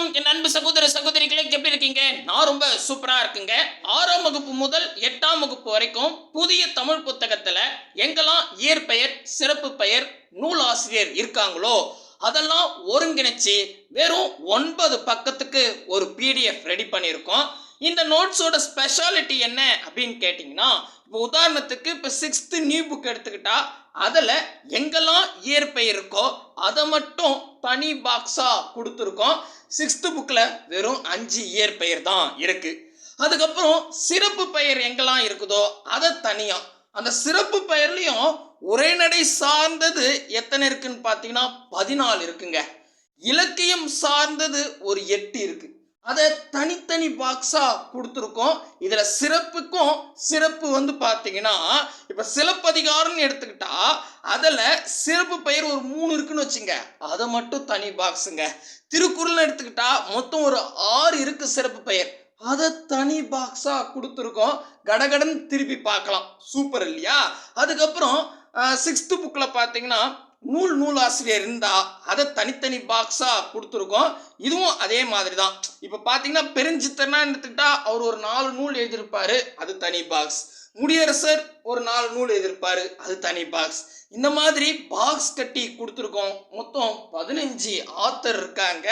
வணக்கம். என் அன்பு சகோதர சகோதரிகளே எப்படி இருக்கீங்க? நான் ரொம்ப சூப்பரா இருக்குங்க. ஆறாம் வகுப்பு முதல் எட்டாம் வகுப்பு வரைக்கும் புதிய தமிழ் புத்தகத்துல எங்கெல்லாம் இயற்பெயர் சிறப்பு பெயர் நூல் ஆசிரியர் இருக்காங்களோ அதெல்லாம் ஒருங்கிணைச்சு வெறும் ஒன்பது பக்கத்துக்கு ஒரு பிடிஎஃப் ரெடி பண்ணியிருக்கோம். இந்த நோட்ஸோட ஸ்பெஷாலிட்டி என்ன அப்படின்னு கேட்டிங்கன்னா இப்போ உதாரணத்துக்கு இப்போ சிக்ஸ்த்து நியூ புக் எடுத்துக்கிட்டா அதில் எங்கெல்லாம் இயற்பெயர் இருக்கோ அதை மட்டும் தனி பாக்ஸாக கொடுத்துருக்கோம். சிக்ஸ்த்து புக்கில் வெறும் அஞ்சு இயற்பெயர் தான் இருக்குது அதுக்கப்புறம் சிறப்பு பெயர் எங்கெல்லாம் இருக்குதோ அதை தனியாக அந்த சிறப்பு பெயர்லையும் உரைநடை சார்ந்தது எத்தனை இருக்குன்னு பார்த்தீங்கன்னா பதினாலு இருக்குங்க. இலக்கியம் சார்ந்தது ஒரு எட்டு இருக்குது அதை தனித்தனி பாக்ஸாக கொடுத்துருக்கோம். இதில் சிறப்புக்கும் சிறப்பு வந்து பார்த்தீங்கன்னா இப்போ சிலப்பதிகாரம்னு எடுத்துக்கிட்டா அதில் சிறப்பு பெயர் ஒரு மூணு இருக்குன்னு வச்சுங்க. அதை மட்டும் தனி பாக்ஸுங்க திருக்குறள்னு எடுத்துக்கிட்டா மொத்தம் ஒரு ஆறு இருக்கு சிறப்பு பெயர். அதை தனி பாக்ஸாக கொடுத்துருக்கோம். கடகடன் திருப்பி பார்க்கலாம். சூப்பர் இல்லையா? அதுக்கப்புறம் சிக்ஸ்த்து புக்கில் பார்த்தீங்கன்னா நூல் நூல் ஆசிரியர் இருந்தால் அதை தனித்தனி பாக்ஸாக கொடுத்துருக்கோம். இதுவும் அதே மாதிரி தான் இப்போ பார்த்தீங்கன்னா பெருஞ்சித்தனா எடுத்துக்கிட்டா அவர் ஒரு நாலு நூல் எழுதியிருப்பார் அது தனி பாக்ஸ் முடியரசர் ஒரு நாலு நூல் எழுதியிருப்பாரு அது தனி பாக்ஸ் இந்த மாதிரி பாக்ஸ் கட்டி கொடுத்துருக்கோம். மொத்தம் பதினஞ்சு ஆத்தர் இருக்காங்க.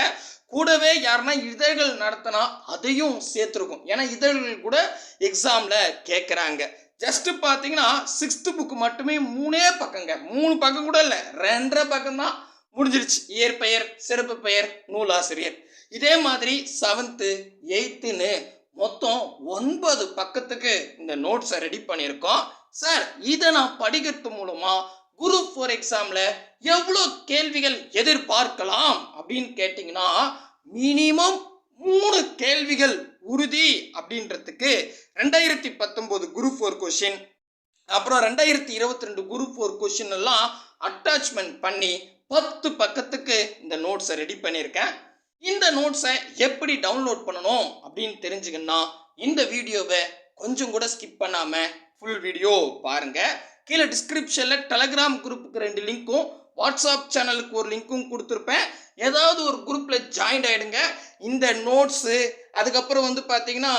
கூடவே யாருன்னா இதழ்கள் நடத்தினா அதையும் சேர்த்துருக்கோம். ஏன்னா இதழ்கள் கூட எக்ஸாமில் கேட்குறாங்க ஜஸ்ட் பார்த்தீங்கன்னா சிக்ஸ்த்து புக்கு மட்டுமே மூணே பக்கங்க. மூணு பக்கம் கூட இல்லை. ரெண்டரை பக்கம் தான் முடிஞ்சிருச்சு இயற்பெயர் சிறப்பு பெயர் நூலாசிரியர். இதே மாதிரி செவன்த்து எயித்துன்னு மொத்தம் ஒன்பது பக்கத்துக்கு இந்த நோட்ஸை ரெடி பண்ணியிருக்கோம். சார் இதை நான் படிக்கிறது மூலமாக குரூப் ஃபோர் எக்ஸாமில் எவ்வளோ கேள்விகள் எதிர்பார்க்கலாம் அப்படின்னு கேட்டிங்கன்னா மினிமம் மூணு கேள்விகள் உறுதி அப்படின்றதுக்கு ரெண்டாயிரத்தி பத்தொம்போது குரூப் ஃபோர் கொஷின் அப்புறம் ரெண்டாயிரத்தி இருபத்தி ரெண்டு குரூப் ஃபோர் கொஷின் எல்லாம் அட்டாச்மெண்ட் பண்ணி பத்து பக்கத்துக்கு இந்த நோட்ஸை ரெடி பண்ணியிருக்கேன். இந்த நோட்ஸை எப்படி டவுன்லோட் பண்ணணும் அப்படின்னு தெரிஞ்சுக்கணும்னா இந்த வீடியோவை கொஞ்சம் கூட ஸ்கிப் பண்ணாமல் ஃபுல் வீடியோ பாருங்கள் கீழே டிஸ்கிரிப்ஷனில் டெலகிராம் குரூப்புக்கு ரெண்டு லிங்க்கும் வாட்ஸ்அப் சேனலுக்கு ஒரு லிங்க்கும் கொடுத்துருப்பேன். ஏதாவது ஒரு குரூப்பில் ஜாயின் ஆகிடுங்க இந்த நோட்ஸு அதுக்கப்புறம் வந்து பார்த்தீங்கன்னா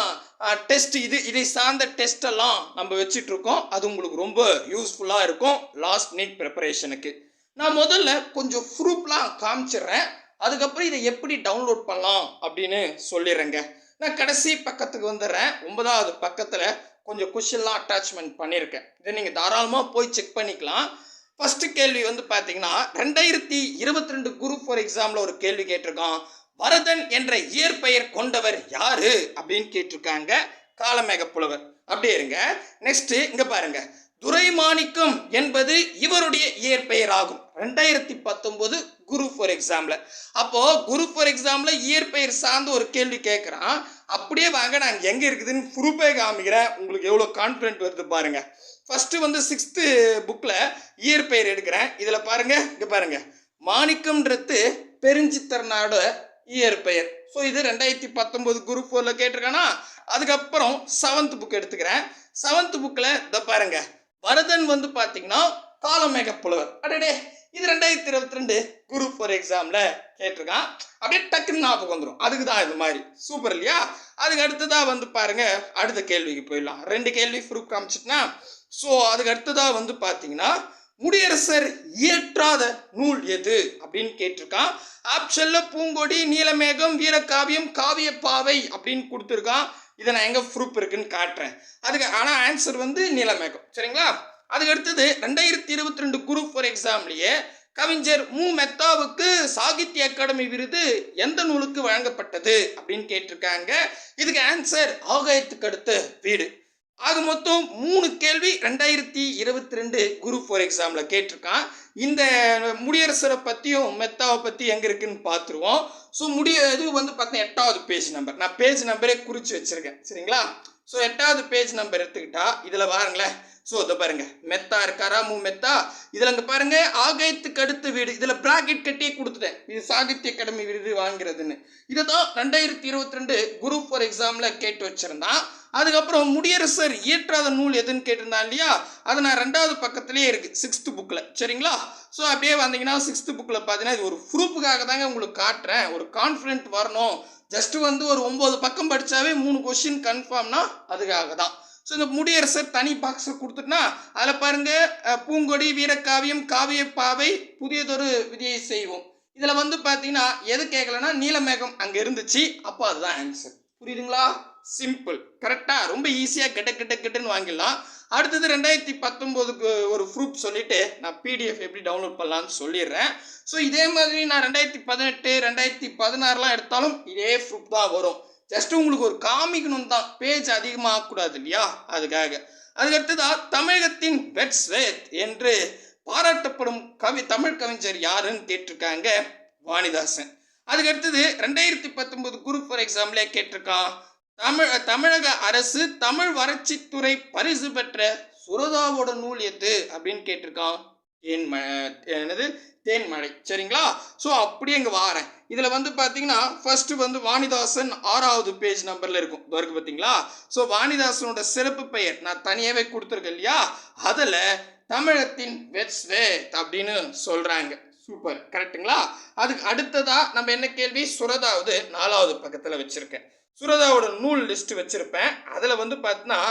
டெஸ்ட் இது இதை சார்ந்த டெஸ்டெல்லாம் நம்ம வச்சிட்ருக்கோம் அது உங்களுக்கு ரொம்ப யூஸ்ஃபுல்லாக இருக்கும். லாஸ்ட் மினிட் ப்ரிப்பரேஷனுக்கு நான் முதல்ல கொஞ்சம் ப்ரூஃப்லாம் காமிச்சிடுறேன். அதுக்கப்புறம் இதை எப்படி டவுன்லோட் பண்ணலாம் அப்படின்னு சொல்லிடுறேங்க. நான் கடைசி பக்கத்துக்கு வந்துடுறேன். ஒன்பதாவது பக்கத்தில் கொஞ்சம் கொஷின்லாம் அட்டாச்மெண்ட் பண்ணியிருக்கேன். இதை நீங்கள் தாராளமாக போய் செக் பண்ணிக்கலாம். ஃபஸ்ட்டு கேள்வி வந்து பார்த்தீங்கன்னா ரெண்டாயிரத்தி இருபத்தி ரெண்டு குரூப் ஃபார் எக்ஸாமில் ஒரு கேள்வி கேட்டிருக்கோம் வரதன் என்ற இயற்பெயர் கொண்டவர் யாரு? அப்படின்னு கேட்டிருக்காங்க காலமேக புலவர். அப்படியே இருங்க. நெக்ஸ்ட் இங்க பாருங்க. துரைமாணிக்கம் என்பது இவருடைய இயற்பெயர் ஆகும் ரெண்டாயிரத்தி பத்தொன்பது குரு ஃபார் எக்ஸாம்ல அப்போ குரு ஃபார் எக்ஸாம்ல இயற்பெயர் சார்ந்து ஒரு கேள்வி கேட்குறான் அப்படியே வாங்க நான் எங்க இருக்குதுன்னு ப்ரூஃபே காமிக்கிறேன் உங்களுக்கு எவ்வளோ கான்ஃபிடென்ட் வருது பாருங்க. ஃபஸ்ட்டு வந்து சிக்ஸ்த்து புக்கில் இயற்பெயர் எடுக்கிறேன். இதில் பாருங்க இங்கே பாருங்கள் மாணிக்கம்ன்றது பெருஞ்சித்திரனாட இயற்பெயர் ஸோ இது ரெண்டாயிரத்தி பத்தொம்போது குரூப் ஃபோரில் கேட்டிருக்கானா? அதுக்கப்புறம் செவன்த் புக் எடுத்துக்கிறேன். செவன்த் புக்கில் இதை பாருங்க. வரதன் வந்து பார்த்தீங்கன்னா காலமேக புலவர். அடடே இது ரெண்டாயிரத்தி இருபத்தி ரெண்டு குரூப் ஃபோர் எக்ஸாமில் கேட்டிருக்கான். அப்படியே டக்குன்னு ஞாபகம் வந்துடும் அதுக்கு தான் இது மாதிரி. சூப்பர் இல்லையா? அதுக்கு அடுத்ததாக வந்து பாருங்கள் அடுத்த கேள்விக்கு போயிடலாம். ரெண்டு கேள்வி ப்ரூஃப் காமிச்சிட்டுனா ஸோ அதுக்கு அடுத்ததாக வந்து பார்த்தீங்கன்னா முடியரசர் இயற்றாத நூல் எது? அப்படின்னு கேட்டிருக்கான். ஆப்ஷன்ல பூங்கொடி நீலமேகம் வீரக்காவியம் காவிய பாவை அப்படின்னு கொடுத்துருக்கான். இதை நான் எங்கே ப்ரூப் இருக்குன்னு காட்டுறேன். அதுக்கு ஆனால் ஆன்சர் வந்து நீலமேகம். சரிங்களா? அதுக்கு அடுத்தது ரெண்டாயிரத்தி இருபத்தி ரெண்டு குரூப் ஃபார் எக்ஸாம்லேயே கவிஞர் மு. மெத்தாவுக்கு சாகித்ய அகாடமி விருது எந்த நூலுக்கு வழங்கப்பட்டது? அப்படின்னு கேட்டிருக்காங்க. இதுக்கு ஆன்சர் ஆகாயத்துக்கு அடுத்த வீடு. ஆக மொத்தம் மூணு கேள்வி ரெண்டாயிரத்தி இருபத்தி ரெண்டு குரூப் ஃபோர் எக்ஸாமில் கேட்டிருக்கான். இந்த முடியரசரை பற்றியும் மெத்தாவை பற்றி எங்கே இருக்குன்னு பார்த்துருவோம் ஸோ முடிய இது வந்து பார்த்தீங்கன்னா எட்டாவது பேஜ் நம்பர் நான் பேஜ் நம்பரே குறித்து வச்சுருக்கேன். சரிங்களா? ஸோ எட்டாவது பேஜ் நம்பர் எடுத்துக்கிட்டா இதில் பாருங்களேன். ஸோ இதை பாருங்க. மெத்தா இருக்காரா மூ மெத்தா? இதில் அங்கே பாருங்க ஆகாயத்துக்கு அடுத்த வீடு. இதில் ப்ராக்கெட் கட்டியே கொடுத்துட்டேன். இது சாகித்ய அகாடமி விருது வாங்குறதுன்னு. இதை தான் ரெண்டாயிரத்தி இருபத்தி ரெண்டு குரூப் ஃபார் எக்ஸாமில் கேட்டு வச்சுருந்தான். அதுக்கப்புறம் முடியரசர் இயற்றாத நூல் எதுன்னு கேட்டிருந்தா இல்லையா? அது நான் ரெண்டாவது பக்கத்துலேயே இருக்குது சிக்ஸ்த்து புக்கில் சரிங்களா? ஸோ அப்படியே வந்தீங்கன்னா சிக்ஸ்த்து புக்கில் பார்த்தீங்கன்னா இது ஒரு ப்ரூஃபுக்காக தாங்க உங்களுக்கு காட்டுறேன். ஒரு கான்ஃபிடென்ட் வரணும். ஜஸ்ட்டு வந்து ஒரு ஒம்பது பக்கம் படித்தாவே மூணு கொஷின் கன்ஃபார்ம்னா அதுக்காக தான். ஸோ இந்த முடியரசர் தனி பாக்ஸில் கொடுத்துட்டுனா அதில் பாருங்கள் பூங்கொடி வீரக்காவியம் காவிய பாவை புதியதொரு விதியை செய்வோம். இதில் வந்து பார்த்தீங்கன்னா எது கேட்கலன்னா நீலமேகம் அங்கே இருந்துச்சு. அப்போ அதுதான் ஆன்சர் புரியுதுங்களா? சிம்பிள் கரெக்டாக ரொம்ப ஈஸியாக கெட்ட கெட்ட கெட்டுன்னு வாங்கிடலாம். அடுத்தது ரெண்டாயிரத்தி பத்தொம்போதுக்கு ஒரு ப்ரூஃப் சொல்லிவிட்டு நான் பிடிஎஃப் எப்படி டவுன்லோட் பண்ணலான்னு சொல்லிடுறேன். ஸோ இதே மாதிரி நான் ரெண்டாயிரத்தி பதினெட்டு ரெண்டாயிரத்தி பதினாறுலாம் எடுத்தாலும் இதே ப்ரூஃப் தான் வரும். ஜஸ்ட் உங்களுக்கு ஒரு காமிக்கணும் தான். பேஜ் அதிகமாக ஆகக்கூடாது இல்லையா? அதுக்காக. அதுக்கடுத்ததா தமிழகத்தின் பெட்ஸ் வேத் என்று பாராட்டப்படும் கவி தமிழ் கவிஞர் யாருன்னு கேட்டிருக்காங்க வாணிதாசன். அதுக்கு அடுத்தது ரெண்டாயிரத்தி பத்தொன்பது குரூப் ஃபார் எக்ஸாம்லேயே கேட்டிருக்கான். தமிழ் தமிழக அரசு தமிழ் வறட்சித்துறை பரிசு பெற்ற சுரதாவோட நூல் எது அப்படின்னு கேட்டிருக்கான். தேன்ம என்னது? தேன்மழை சரிங்களா? ஸோ அப்படியே இங்கே வாரேன். இதில் வந்து பார்த்தீங்கன்னா ஃபர்ஸ்ட் வந்து வாணிதாசன் ஆறாவது பேஜ் நம்பரில் இருக்கும். இதோ பார்த்தீங்களா ஸோ வாணிதாசனோட சிறப்பு பெயர் நான் தனியாகவே கொடுத்துருக்கேன் இல்லையா? அதில் தமிழத்தின் வெட்ஸ்வே அப்படின்னு சொல்கிறாங்க சூப்பர் கரெக்ட்டுங்களா அதுக்கு அடுத்ததாக நம்ம என்ன கேள்வி? சுரதாவது நாலாவது பக்கத்தில் வச்சுருக்கேன். சுரதாவோட நூல் லிஸ்ட் வச்சுருப்பேன். அதில் வந்து பார்த்தீங்கன்னா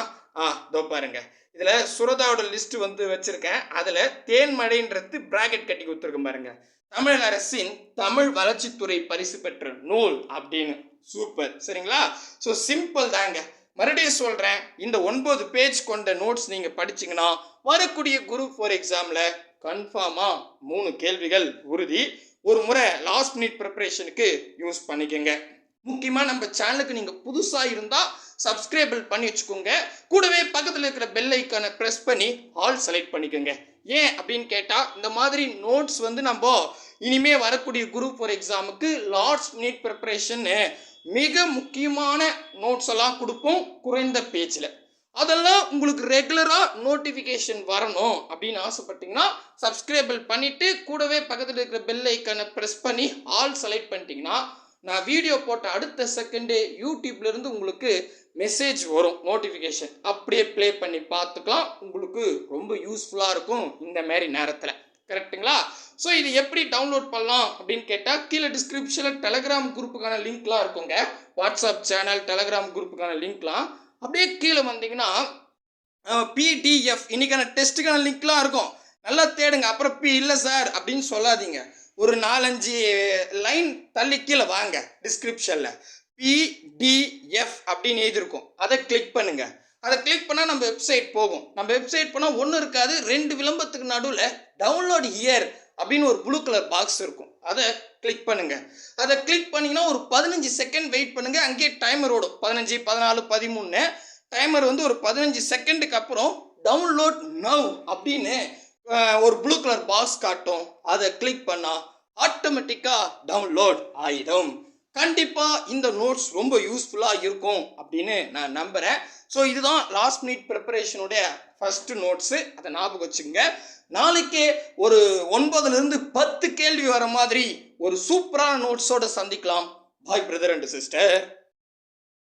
ஆ இதோ பாருங்க. இதில் சுரதாவோட லிஸ்ட் வந்து வச்சுருக்கேன். அதில் தேன்மழைன்றது பிராக்கெட் கட்டி கொடுத்துருக்கேன் பாருங்க. தமிழக அரசின் தமிழ் வளர்ச்சித்துறை பரிசு பெற்ற நூல் அப்படின்னு. சூப்பர். சரிங்களா? ஸோ சிம்பிள் தாங்க. மறுபடியும் சொல்கிறேன் இந்த ஒன்பது பேஜ் கொண்ட நோட்ஸ் நீங்கள் படிச்சிங்கன்னா வரக்கூடிய குரூப் ஃபோர் எக்ஸாமில் கன்ஃபார்மாக மூணு கேள்விகள் உறுதி. ஒரு முறை லாஸ்ட் மினிட் ப்ரிப்பரேஷனுக்கு யூஸ் பண்ணிக்கோங்க. முக்கியமாக நம்ம சேனலுக்கு நீங்கள் புதுசாக இருந்தால் சப்ஸ்கிரைபிள் பண்ணி வச்சுக்கோங்க. கூடவே பக்கத்தில் இருக்கிற பெல் ஐக்கானை ப்ரெஸ் பண்ணி ஆல் செலக்ட் பண்ணிக்கோங்க. ஏன் அப்படின்னு கேட்டால் இந்த மாதிரி நோட்ஸ் வந்து நம்ம இனிமே வரக்கூடிய குரூப் ஃபார் எக்ஸாமுக்கு லார்ட்ஸ் மினிட் ப்ரிப்பரேஷன்னு மிக முக்கியமான நோட்ஸ் எல்லாம் கொடுப்போம் குறைந்த பேச்சில். அதெல்லாம் உங்களுக்கு ரெகுலராக நோட்டிஃபிகேஷன் வரணும் அப்படின்னு ஆசைப்பட்டீங்கன்னா சப்ஸ்கிரைபிள் பண்ணிவிட்டு கூடவே பக்கத்தில் இருக்கிற பெல் ஐக்கானை ப்ரெஸ் பண்ணி ஆல் செலக்ட் பண்ணிட்டீங்கன்னா நான் வீடியோ போட்ட அடுத்த செகண்டே யூடியூப்லேருந்து உங்களுக்கு மெசேஜ் வரும் நோட்டிஃபிகேஷன் அப்படியே ப்ளே பண்ணி பார்த்துக்கலாம். உங்களுக்கு ரொம்ப யூஸ்ஃபுல்லாக இருக்கும் இந்த மாதிரி நேரத்தில். கரெக்ட்டுங்களா ஸோ இது எப்படி டவுன்லோட் பண்ணலாம் அப்படின்னு கேட்டால் கீழே டிஸ்கிரிப்ஷனில் டெலகிராம் குரூப்புக்கான லிங்க்லாம் இருக்குங்க. வாட்ஸ்அப் சேனல் டெலகிராம் குரூப்புக்கான லிங்க்லாம் அப்படியே கீழே வந்தீங்கன்னா பிடிஎஃப் இன்னைக்கான டெஸ்ட்டுக்கான லிங்க்லாம் இருக்கும். நல்லா தேடுங்க. அப்புறம் பி இல்லை சார் அப்படின்னு சொல்லாதீங்க. ஒரு நாலஞ்சு லைன் தள்ளி கீழே வாங்க டிஸ்கிரிப்ஷனில் பிடிஎஃப் அப்படின்னு எழுதியிருக்கும். அதை கிளிக் பண்ணுங்க. அதை கிளிக் பண்ணால் நம்ம வெப்சைட் போகும். நம்ம வெப்சைட் போனால் ஒன்றும் இருக்காது ரெண்டு விளம்பரத்துக்கு நடுவில் டவுன்லோட் இயர் அப்படின்னு ஒரு ப்ளூ கலர் பாக்ஸ் இருக்கும். அதை கிளிக் பண்ணுங்க. அதை கிளிக் பண்ணிங்கன்னா ஒரு பதினஞ்சு செகண்ட் வெயிட் பண்ணுங்க. அங்கேயே டைமர் ஓடும். பதினஞ்சு பதினாலு பதிமூணு. டைமர் வந்து ஒரு பதினஞ்சு செகண்டுக்கு அப்புறம் டவுன்லோட் நவ் அப்படின்னு ஒரு ப்ளூ கலர் பாக்ஸ் காட்டும். அதை கிளிக் பண்ணால் ஆட்டோமேட்டிக்காக டவுன்லோட் ஆகிடும் கண்டிப்பாக இந்த நோட்ஸ் ரொம்ப யூஸ்ஃபுல்லாக இருக்கும் அப்படின்னு நான் நம்புகிறேன் ஸோ இதுதான் லாஸ்ட் மினிட் ப்ரிப்பரேஷனுடைய ஃபஸ்ட்டு நோட்ஸு அதை ஞாபகம் வச்சுங்க நாளைக்கே ஒரு ஒன்பதுலேருந்து பத்து கேள்வி வர மாதிரி ஒரு சூப்பரான நோட்ஸோடு சந்திக்கலாம். பாய் பிரதர் அண்ட் சிஸ்டர்